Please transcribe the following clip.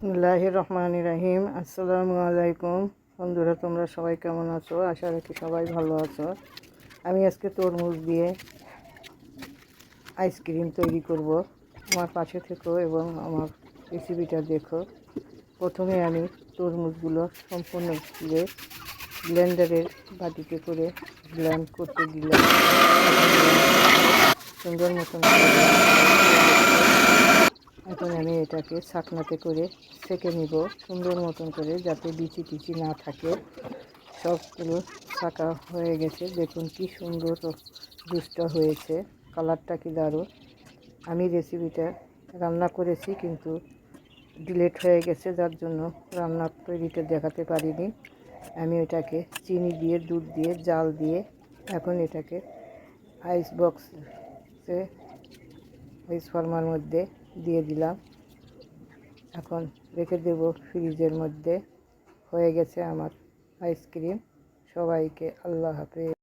বিসমিল্লাহ রহমান রাহিম আসসালামু আলাইকুম। বন্ধুরা, তোমরা সবাই কেমন আছো? আশা রাখি সবাই ভালো আছো। আমি আজকে তরমুজ দিয়ে আইসক্রিম তৈরি করব। আমার পাশে থেকো এবং আমার রেসিপিটা দেখো। প্রথমে আমি তরমুজগুলো সম্পূর্ণ দিয়ে ব্লেন্ডারের বাটিতে করে ব্লেন্ড করতে দিলাম। সুন্দর মতন এটাকে ছাকনাতে করে সেঁকে নিব, সুন্দর মতন করে যাতে বিচি টিচি না থাকে। সবগুলো ছাকা হয়ে গেছে। দেখুন কি সুন্দর জুসটা হয়েছে। কালারটা কি দারুণ। আমি রেসিপিটা রান্না করেছি কিন্তু ডিলেট হয়ে গেছে, যার জন্য রান্না তৈরিটা দেখাতে পারিনি। আমি এটাকে চিনি দিয়ে, দুধ দিয়ে, জাল দিয়ে এখন এটাকে আইস বক্সে আইস ফর্মার মধ্যে দিয়ে দিলাম। এখন রেখে দেব ফ্রিজের মধ্যে। হয়ে গেছে আমার আইসক্রিম। সবাইকে আল্লাহ হাফেজ।